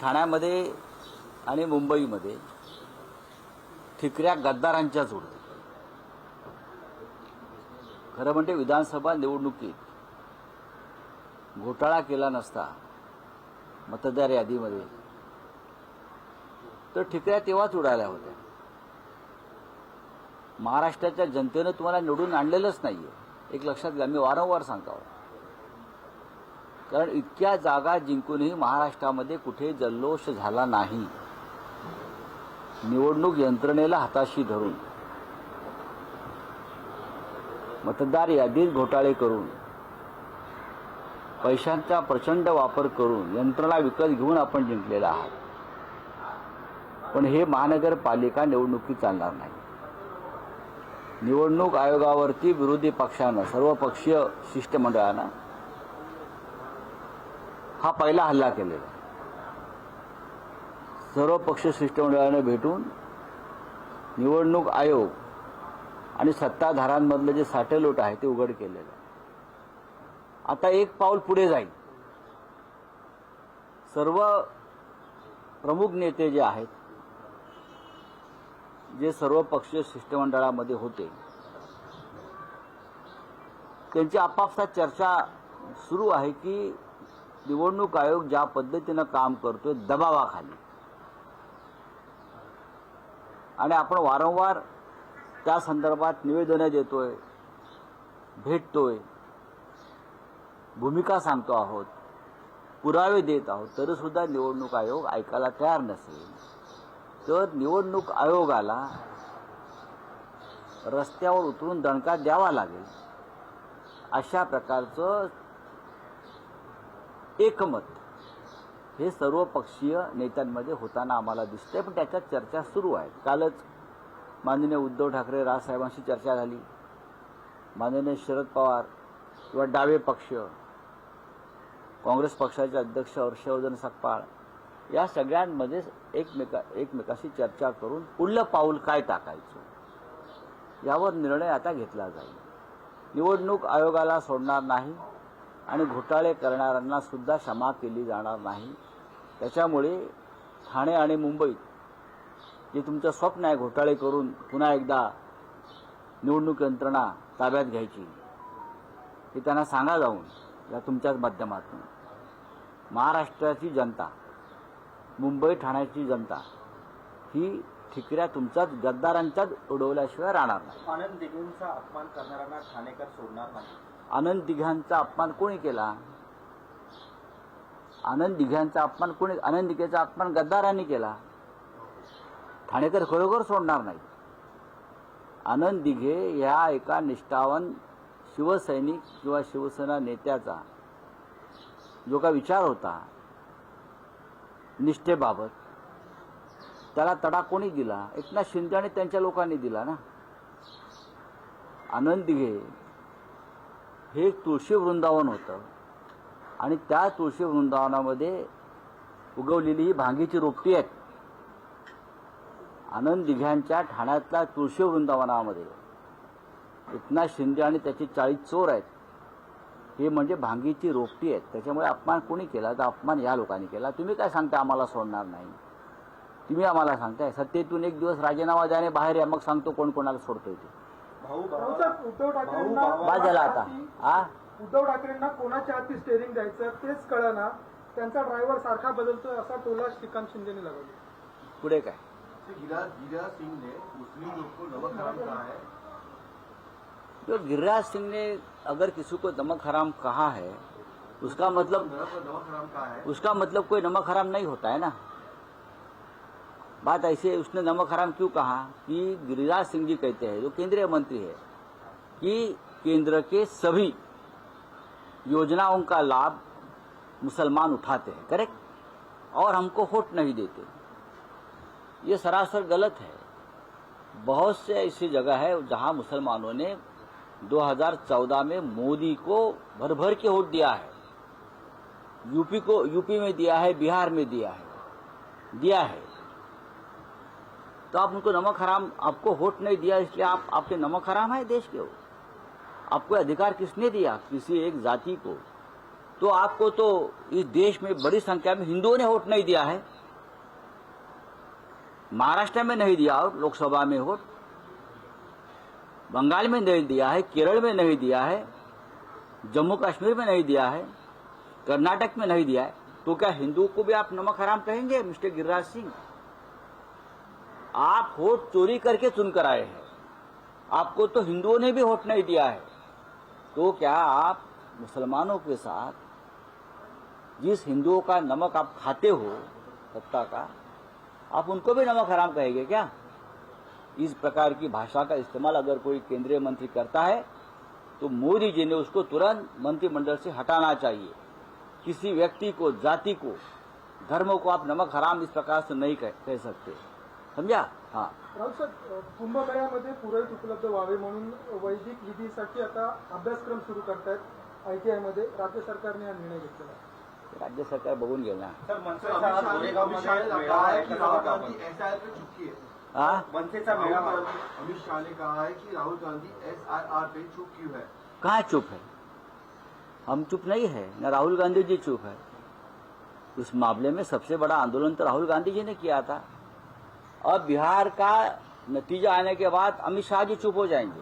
ठाण्यामध्ये आणि मुंबईमध्ये ठिकऱ्या गद्दारांच्याच उडतात खरं म्हणजे विधानसभा निवडणुकीत घोटाळा केला नसता मतदार यादीमध्ये. तर ठिकऱ्या तेव्हाच उडाल्या होत्या. महाराष्ट्राच्या जनतेनं तुम्हाला निवडून आणलेलंच नाहीये. एक लक्षात घ्या मी वारंवार सांगतो. कारण इतक्या जागा जिंकूनही महाराष्ट्रामध्ये कुठे जल्लोष झाला नाही. निवडणूक यंत्रणेला हाताशी धरून. मतदार यादीत घोटाळे करून. पैशांचा प्रचंड वापर करून यंत्रणा विकत घेऊन आपण जिंकलेला आहात. पण हे महानगरपालिका निवडणुकीत चालणार नाही. निवडणूक आयोगावरती विरोधी पक्षानं सर्वपक्षीय शिष्टमंडळानं हा पहिला हल्ला केलेला सर्व पक्ष शिष्टमंडळाने भेटून निवडणूक आयोग आणि सत्ताधारांमधलं जे साटेलोट आहे ते उघड केलेलं आता एक पाऊल पुढे जाईल. सर्व प्रमुख नेते जे आहेत जे सर्व पक्षीय शिष्टमंडळामध्ये होते त्यांची आपापसात चर्चा सुरू आहे की निवडणूक आयोग ज्या पद्धतीनं काम करतोय दबावाखाली. आणि आपण वारंवार त्या संदर्भात निवेदनं देतोय भेटतोय भूमिका सांगतो आहोत पुरावे देत आहोत तरीसुद्धा निवडणूक आयोग ऐकायला तयार नसेल. तर निवडणूक आयोगाला रस्त्यावर उतरून दणका द्यावा लागेल अशा प्रकारचं एकमत. हे सर्व पक्षीय नेत्यांमध्ये होताना आम्हाला दिसतंय पण त्याच्यात चर्चा सुरू आहेत. कालच माननीय उद्धव ठाकरे राजसाहेबांशी चर्चा झाली. माननीय शरद पवार किंवा डावे पक्ष काँग्रेस पक्षाचे अध्यक्ष हर्षवर्धन सकपाळ या सगळ्यांमध्ये एकमेका एकमेकाशी चर्चा करून पुढलं पाऊल काय टाकायचं? यावर निर्णय आता घेतला जाईल. निवडणूक आयोगाला सोडणार नाही. आणि घोटाळे करणाऱ्यांना सुद्धा क्षमा केली जाणार नाही. त्याच्यामुळे ठाणे आणि मुंबईत जे तुमचं स्वप्न आहे घोटाळे करून पुन्हा एकदा निवडणूक यंत्रणा ताब्यात घ्यायची हे त्यांना सांगा जाऊन या तुमच्याच माध्यमातून. महाराष्ट्राची जनता मुंबई ठाण्याची जनता ही ठिकऱ्या तुमच्याच गद्दारांच्याच उडवल्याशिवाय राहणार नाही. आनंद दिघेंचा अपमान करणाऱ्यांना ठाणेकर सोडणार नाही. आनंद दिघ्यांचा अपमान कोणी केला? आनंद दिघ्यांचा अपमान कोणी आनंद दिघेचा अपमान गद्दारांनी केला? ठाणेकर खरोखर सोडणार नाही. आनंद दिघे या एका निष्ठावन शिवसैनिक किंवा शिवसेना नेत्याचा जो का विचार होता निष्ठेबाबत त्याला तडा कोणी दिला? एकनाथ शिंदे आणि त्यांच्या लोकांनी दिला ना? आनंद दिघे हे तुळशी वृंदावन होतं. आणि त्या तुळशी वृंदावनामध्ये उगवलेली ही भांगीची रोपटी आहेत. आनंद दिघ्यांच्या ठाण्यातल्या तुळशी वृंदावनामध्ये. एकनाथ शिंदे आणि त्याचे चाळीस चोर आहेत. हे म्हणजे भांगीची रोपटी आहेत. त्याच्यामुळे अपमान कोणी केला? तर अपमान या लोकांनी केला. तुम्ही काय सांगता आम्हाला सोडणार नाही? तुम्ही आम्हाला सांगताय. सत्तेतून एक दिवस राजीनामा द्याने बाहेर या. मग सांगतो कोण कोणाला सोडतोय ते. उद्धव ठाकरेंना भाऊ- बाद झाला आता. हा उद्धव ठाकरेंना कोणाच्या हाती स्टेअरिंग द्यायचं तेच कळना. त्यांचा ड्रायव्हर सारखा बदलतोय असा टोला श्रीकांत शिंदेने लगावला. पुढे काय? गिरिराज गिरिराज सिंह ने मुस्लिम लोग को नमक हराम कहा है जो गिरिराज सिंह ने अगर किसी को नमक हराम कहा है उसका मतलब नमक नमक हराम कहा है? उसका मतलब कोई नमक हराम नहीं होता है ना। बात ऐसी उसने नमक हराम क्यों कहा? कि गिरिराज सिंह जी कहते हैं, जो केंद्रीय मंत्री है, कि केंद्र के सभी योजनाओं का लाभ मुसलमान उठाते हैं करेक्ट और हमको वोट नहीं देते। ये सरासर गलत है। बहुत से ऐसी जगह है जहाँ मुसलमानों ने 2014 में मोदी को भर भर के वोट दिया है। यूपी को, यूपी में दिया है, बिहार में दिया है दिया है। तो आप उनको नमक हराम, आपको वोट नहीं दिया, इसलिए आप, आपके नमक हराम है देश के आपको अधिकार किसने दिया? किसी एक जाति को। तो आपको तो इस देश में बड़ी संख्या में हिंदुओं ने वोट नहीं दिया है। महाराष्ट्र में नहीं दिया लोकसभा में वोट बंगाल में नहीं दिया है, केरल में नहीं दिया है जम्मू कश्मीर में नहीं दिया है, कर्नाटक में नहीं दिया है तो क्या हिंदुओं को भी आप नमक हराम कहेंगे, मिस्टर गिरिराज सिंह? आप वोट चोरी करके चुनकर आए हैं। आपको तो हिंदुओं ने भी वोट नहीं दिया है। तो क्या आप मुसलमानों के साथ जिस हिंदुओं का नमक आप खाते हो सत्ता का आप उनको भी नमक हराम कहेंगे क्या? इस प्रकार की भाषा का इस्तेमाल अगर कोई केंद्रीय मंत्री करता है तो मोदी जी ने उसको तुरंत मंत्रिमंडल से हटाना चाहिए। किसी व्यक्ति को जाति को धर्म को आप नमक हराम इस प्रकार से नहीं कह, कह सकते। समझा? हाँ. राहुल सर कुंभमेळ्यामध्ये पुरोहित उपलब्ध व्हावे म्हणून वैदिक विधीसाठी आता अभ्यासक्रम सुरू करतायत आयटीआय मध्ये. राज्य सरकारने हा निर्णय घेतलेला आहे. राज्य सरकार बघून घेईल ना. अमित शाह ने कहा है कि राहुल गांधी एस पे चुपकी है हाँ? मनसेचा राहुल मेळावा गांधी अमित शाह ने कहा है कि राहुल गांधी एस पे चुप क्यों है. कहाँ चुप है? हम चुप नहीं है न राहुल गांधी जी चुप है। उस मामले में सबसे बड़ा आंदोलन तो राहुल गांधी जी ने किया था। अब बिहार का नतीजा आने के बाद अमित शाह जी चुप हो जाएंगे।